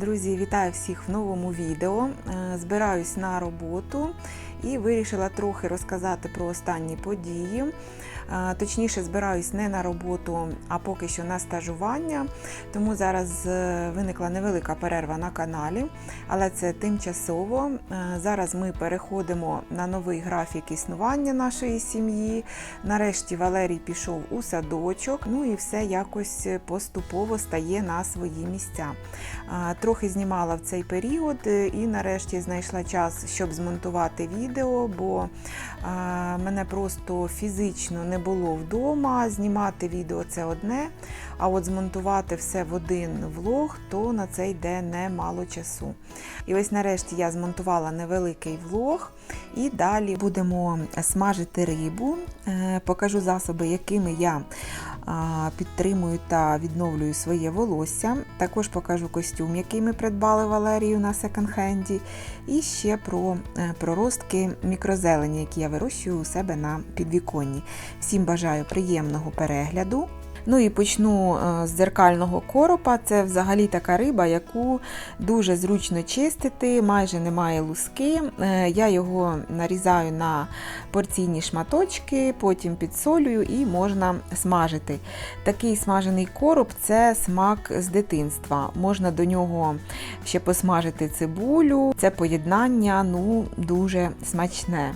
Друзі, вітаю всіх в новому відео. Е, Збираюсь на роботу і вирішила трохи розказати про останні події. Точніше, збираюсь не на роботу, а поки що на стажування. Тому зараз е, виникла невелика перерва на каналі, але це тимчасово. Е, Зараз ми переходимо на новий графік існування нашої сім'ї. Нарешті Валерій пішов у садочок, ну і все якось поступово стає на свої місця. Трохи знімала в цей період е, і нарешті знайшла час, щоб змонтувати відео, бо а, мене просто фізично не було вдома. Знімати відео це одне, а от змонтувати все в один влог, то на це йде немало часу. І ось нарешті я змонтувала невеликий влог, і далі будемо смажити рибу. Е, Покажу засоби, якими я підтримую та відновлюю своє волосся. Також покажу костюм, який ми придбали Валерію на секонд-хенді. І ще про е, проростки мікрозелені, які я вирощую у себе на підвіконні. Всім бажаю приємного перегляду. Ну і почну е, з дзеркального коропа. Це взагалі така риба, яку дуже зручно чистити, майже немає луски. Е, Я його нарізаю на порційні шматочки, потім підсолюю і можна смажити. Такий смажений короб це смак з дитинства. Можна до нього ще посмажити цибулю. Це поєднання ну, дуже смачне.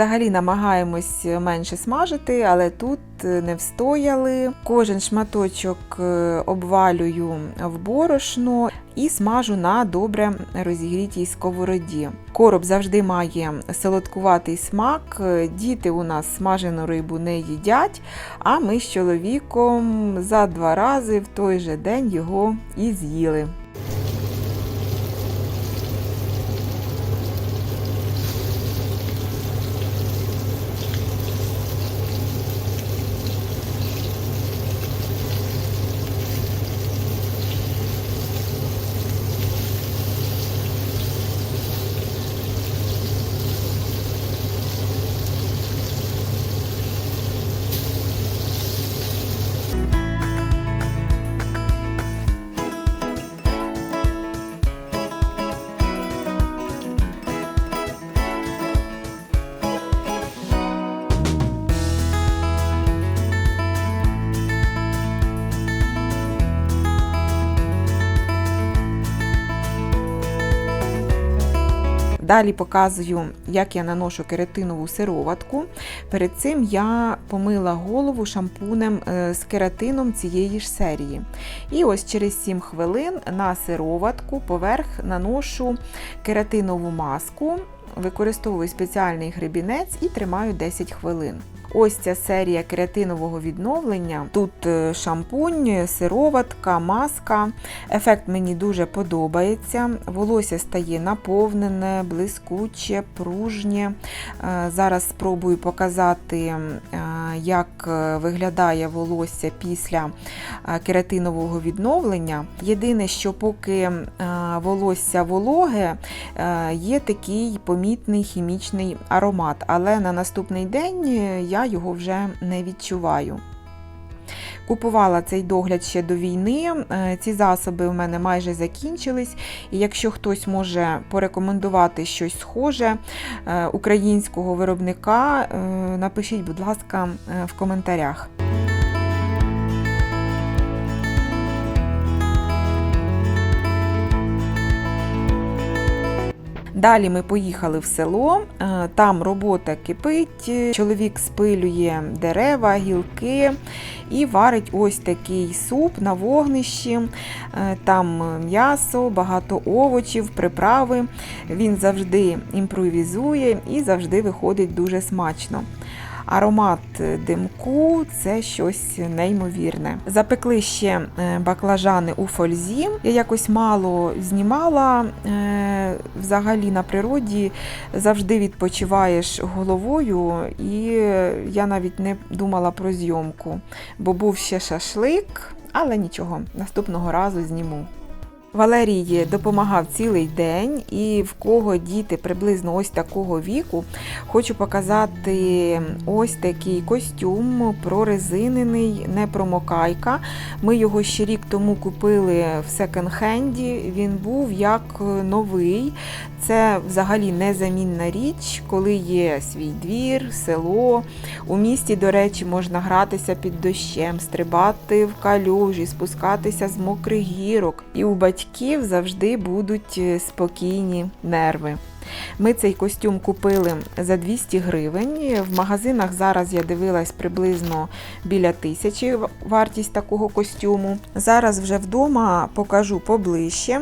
Взагалі намагаємось менше смажити, але тут не встояли. Кожен шматочок е, обвалюю в борошно і смажу на добре розігрітій сковороді. Короб завжди має солодкуватий смак. Діти у нас смажену рибу не їдять, а ми з чоловіком за два рази в той же день його і з'їли. Далі показую, як я наношу кератинову сироватку. Перед цим я помила голову шампунем е, з кератином цієї ж серії. І ось через 7 хвилин на сироватку поверх наношу кератинову маску, використовую спеціальний гребінець і тримаю 10 хвилин. Ось ця серія кератинового відновлення. Тут е, шампунь, сироватка, маска. Ефект мені дуже подобається. Волосся стає наповнене, блискуче, пружнє. Е, Зараз спробую показати, е, як виглядає волосся після кератинового відновлення. Єдине, що поки волосся вологе, є такий помітний хімічний аромат, але на наступний день я його вже не відчуваю. Купувала цей догляд ще до війни. Е, Ці засоби у мене майже закінчились. І якщо хтось може порекомендувати щось схоже е, українського виробника, е, напишіть, будь ласка, в коментарях. Далі ми поїхали в село, е, там робота кипить, чоловік спилює дерева, гілки і варить ось такий суп на вогнищі. Е, Там м'ясо, багато овочів, приправи. Він завжди імпровізує і завжди виходить дуже смачно. Аромат димку це щось неймовірне. Запекли ще е, баклажани у фользі. Я якось мало знімала. Е, Взагалі на природі завжди відпочиваєш головою, і я навіть не думала про зйомку, бо був ще шашлик, але нічого, наступного разу зніму. Валерій допомагав цілий день, і в кого діти приблизно ось такого віку, хочу показати ось такий костюм прорезинений, не промокайка. Ми його ще рік тому купили в секонд-хенді. Він був як новий. Це взагалі незамінна річ, коли є свій двір, село. У місті, до речі, можна гратися під дощем, стрибати в калюжі, спускатися з мокрих гірок. І у батьків завжди будуть е, спокійні нерви. Ми цей костюм купили за 200 гривень. В магазинах зараз я дивилась приблизно біля тисячі вартість такого костюму. Зараз вже вдома покажу поближче.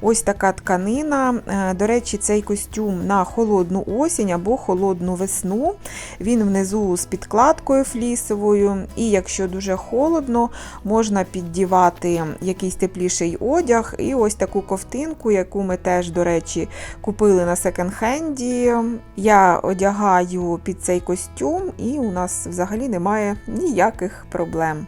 Ось така тканина. Е, До речі, цей костюм на холодну осінь або холодну весну. Він внизу з підкладкою флісовою. І якщо дуже холодно, можна піддівати якийсь тепліший одяг. І ось таку ковтинку, яку ми теж, до речі, купили на секонд-хенді. Я одягаю під цей костюм, і у нас взагалі немає ніяких проблем.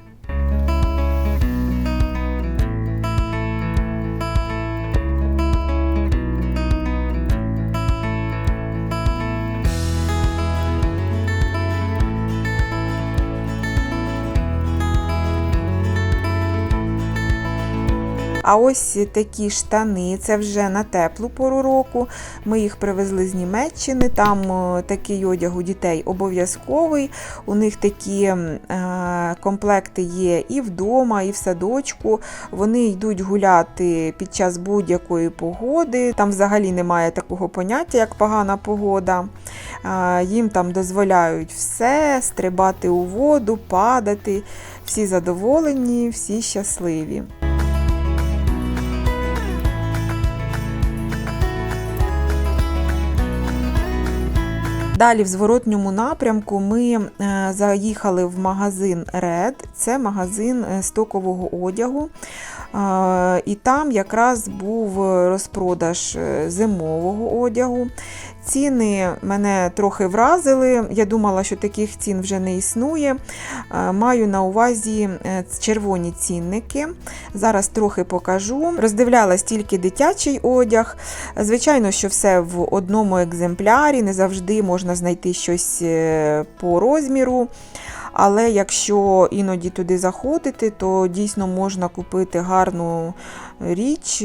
А ось такі штани, це вже на теплу пору року. Ми їх привезли з Німеччини. Там е, такий одяг у дітей обов'язковий. У них такі е, комплекти є і вдома, і в садочку. Вони йдуть гуляти під час будь-якої погоди. Там взагалі немає такого поняття, як погана погода. Е, їм там дозволяють все, стрибати у воду, падати. Всі задоволені, всі щасливі. Далі, в зворотньому напрямку, ми е, заїхали в магазин Red, це магазин е, стокового одягу. Е, І там якраз був розпродаж зимового одягу. Ціни мене трохи вразили. Я думала, що таких цін вже не існує. Е, Маю на увазі е, червоні цінники. Зараз трохи покажу. Роздивлялась тільки дитячий одяг. Звичайно, що все в одному екземплярі, не завжди можна знайти щось е, по розміру. Але якщо іноді туди заходити, то дійсно можна купити гарну річ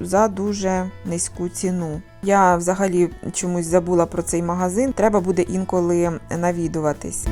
за дуже низьку ціну. Я взагалі чомусь забула про цей магазин, треба буде інколи навідуватись.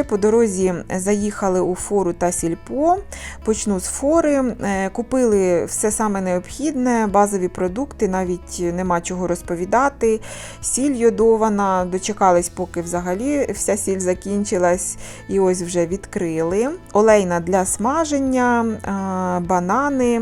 Ще по дорозі заїхали у фору та сільпо. Почну з фори. Е, Купили все саме необхідне, базові продукти, навіть нема чого розповідати. Сіль йодована, дочекались, поки взагалі вся сіль закінчилась, і ось вже відкрили. Олейна для смаження, е, банани,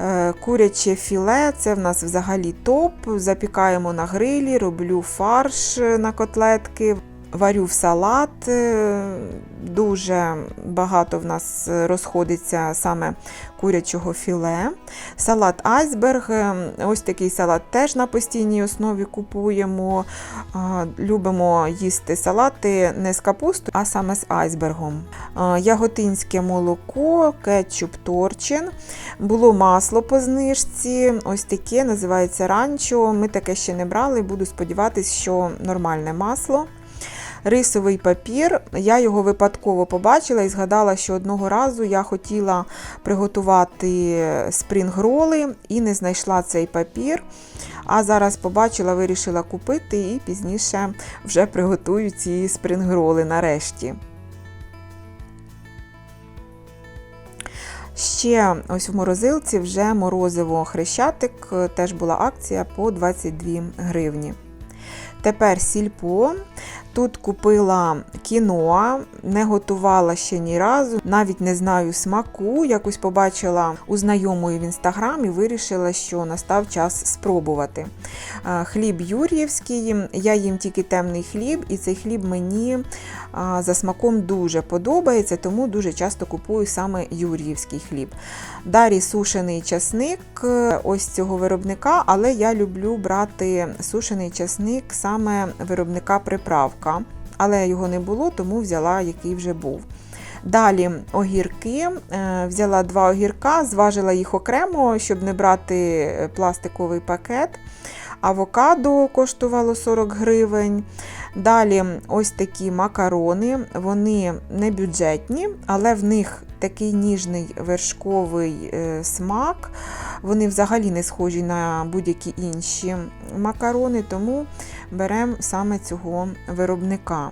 е, куряче філе це в нас взагалі топ. Запікаємо на грилі, роблю фарш на котлетки. Варю в салат, е, дуже багато в нас розходиться саме курячого філе. Салат айсберг. е, Ось такий салат теж на постійній основі купуємо. Любимо їсти салати не з капустою, а саме з айсбергом. Яготинське молоко, кетчуп торчин. Було масло по знижці, ось таке називається ранчо. Ми таке ще не брали, буду сподіватися, що нормальне масло. Рисовий папір. Я його випадково побачила і згадала, що одного разу я хотіла приготувати спрінгроли і не знайшла цей папір. А зараз побачила, вирішила купити і пізніше вже приготую ці спрінгроли нарешті. Ще ось в морозилці вже морозиво хрещатик, теж була акція по 22 гривні. Тепер сільпо. Тут купила кіноа, не готувала ще ні разу, навіть не знаю смаку. Якось побачила у знайомої в інстаграмі, вирішила, що настав час спробувати. Е, Хліб юр'ївський, я їм тільки темний хліб, і цей хліб мені за смаком дуже подобається, тому дуже часто купую саме юр'ївський хліб. Далі сушений часник е, ось цього виробника, але я люблю брати сушений часник саме виробника приправка. Але його не було, тому взяла, який вже був. Далі огірки. Е, Взяла два огірка, зважила їх окремо, щоб не брати пластиковий пакет. Авокадо коштувало 40 гривень. Далі ось такі макарони, вони не бюджетні, але в них такий ніжний вершковий е, смак. Вони взагалі не схожі на будь-які інші макарони, тому беремо саме цього виробника.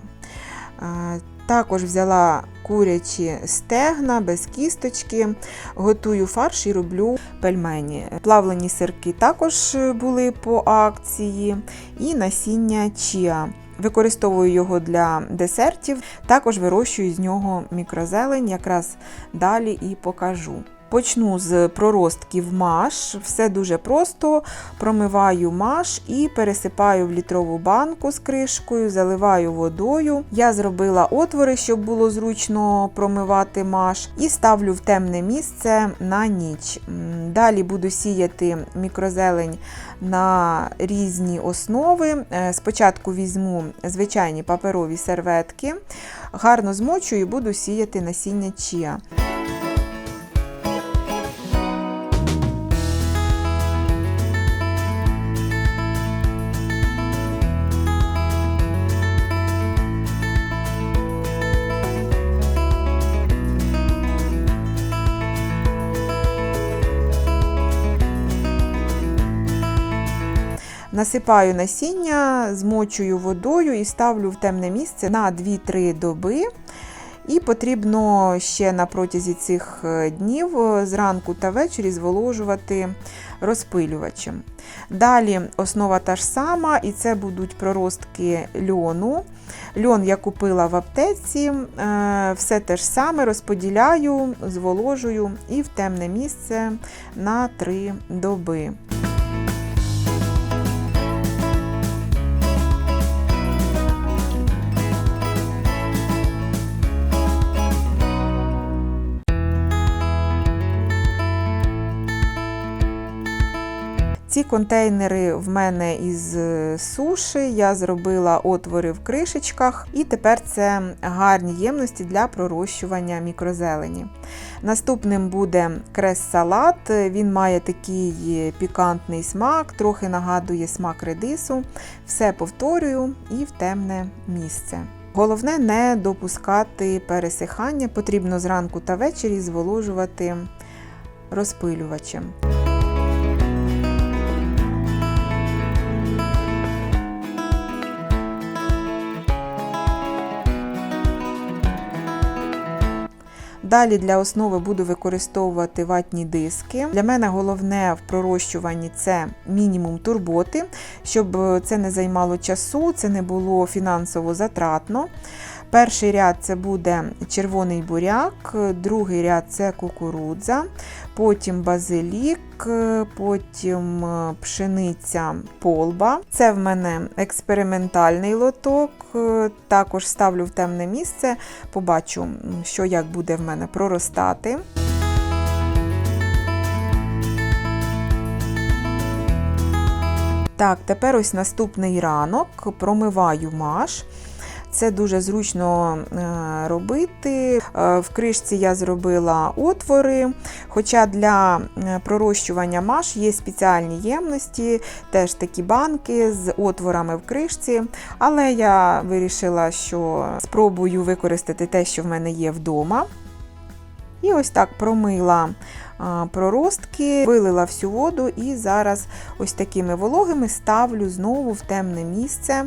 Е, Також взяла курячі стегна без кісточки, готую фарш і роблю пельмені. Плавлені сирки також були по акції, і насіння чіа. Використовую його для десертів, також вирощую з нього мікрозелень, якраз далі і покажу. Почну з проростків маш. Все дуже просто. Промиваю маш і пересипаю в літрову банку з кришкою, заливаю водою. Я зробила отвори, щоб було зручно промивати маш, і ставлю в темне місце на ніч. Далі буду сіяти мікрозелень на різні основи. Е, Спочатку візьму звичайні паперові серветки, гарно змочу і буду сіяти насіння чія. Насипаю насіння, змочую водою і ставлю в темне місце на 2-3 доби. І потрібно ще на протязі цих е, днів е, зранку та ввечері зволожувати розпилювачем. Далі основа та ж сама, і це будуть проростки льону. Льон я купила в аптеці, е, все те ж саме розподіляю, зволожую і в темне місце на 3 доби. Ці контейнери в мене із е, суші. Я зробила отвори в кришечках, і тепер це гарні ємності для пророщування мікрозелені. Наступним буде крес-салат. Він має такий пікантний смак, трохи нагадує смак редису. Все повторюю і в темне місце. Головне не допускати пересихання, потрібно зранку та ввечері зволожувати розпилювачем. Далі для основи буду використовувати ватні диски. Для мене головне в пророщуванні це мінімум турботи, щоб це не займало часу, це не було фінансово затратно. Перший ряд це буде червоний буряк, другий ряд це кукурудза, потім базилік, потім е, пшениця полба. Це в мене експериментальний лоток. е, Також ставлю в темне місце, побачу, що як буде в мене проростати. Так, тепер ось наступний ранок промиваю маш. Це дуже зручно е, робити. Е, В кришці я зробила отвори, хоча для е, пророщування маш є спеціальні ємності, теж такі банки з отворами в кришці. Але я вирішила, що спробую використати те, що в мене є вдома. І ось так промила проростки, вилила всю воду і зараз ось такими вологими ставлю знову в темне місце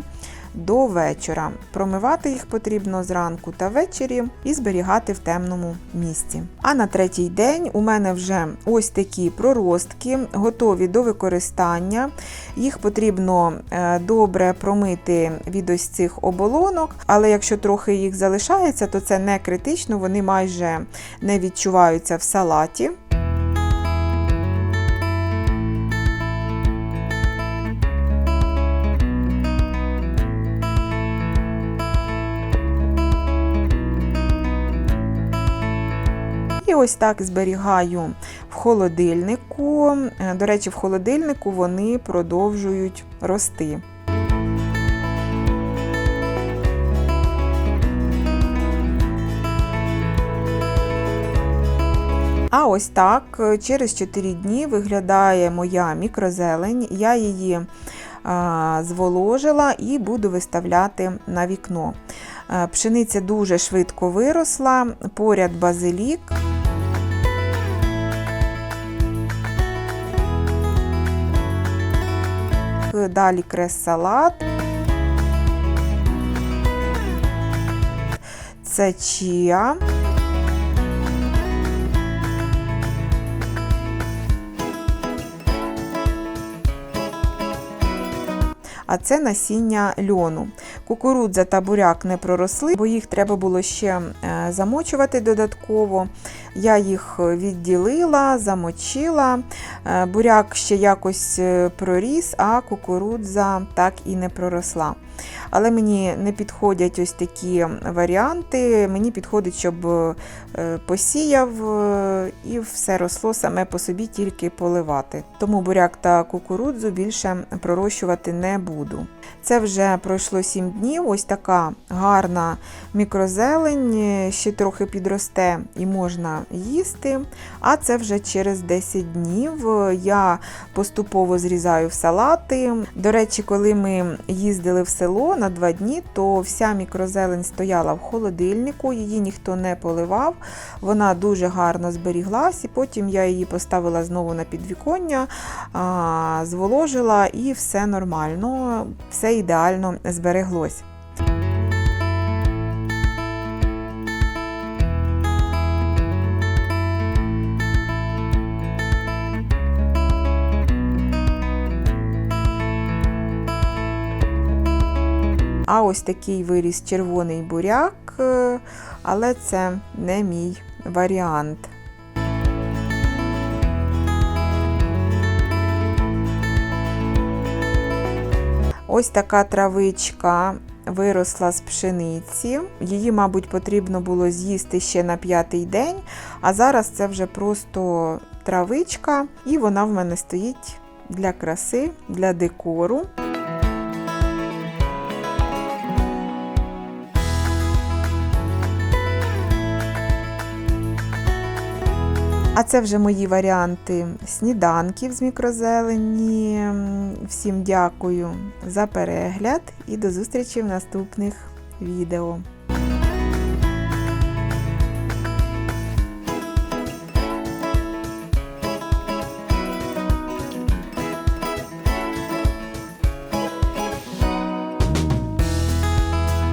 до вечора. Промивати їх потрібно зранку та ввечері і зберігати в темному місці. А на третій день у мене вже ось такі проростки, готові до використання. Їх потрібно е, добре промити від ось цих оболонок, але якщо трохи їх залишається, то це не критично, вони майже не відчуваються в салаті. І ось так зберігаю в холодильнику. Е, До речі, в холодильнику вони продовжують рости. А ось так е, через 4 дні виглядає моя мікрозелень. Я її а, зволожила і буду виставляти на вікно. Е, Пшениця дуже швидко виросла, поряд базилік. Далі крес-салат. Це чіа. А це насіння льону. Кукурудза та буряк не проросли, бо їх треба було ще е, замочувати додатково. Я їх відділила, замочила. Е, Буряк ще якось е, проріс, а кукурудза так і не проросла. Але мені не підходять ось такі варіанти. Мені підходить, щоб е, посіяв е, і все росло саме по собі, тільки поливати. Тому буряк та кукурудзу більше пророщувати не буду. Це вже пройшло 7 днів. Ось така гарна мікрозелень, е, ще трохи підросте і можна їсти. А це вже через 10 днів. Я поступово зрізаю салати. До речі, коли ми їздили в село на 2 дні, то вся мікрозелень стояла в холодильнику, її ніхто не поливав. Вона дуже гарно зберіглась, і потім я її поставила знову на підвіконня, зволожила і все нормально, все ідеально збереглось. Ось такий виріс червоний буряк, е, але це не мій варіант. Ось така травичка виросла з пшениці. Її, мабуть, потрібно було з'їсти ще на п'ятий день, а зараз це вже просто травичка, і вона в мене стоїть для краси, для декору. А це вже мої варіанти сніданків з мікрозелені. Всім дякую за перегляд і до зустрічі в наступних відео.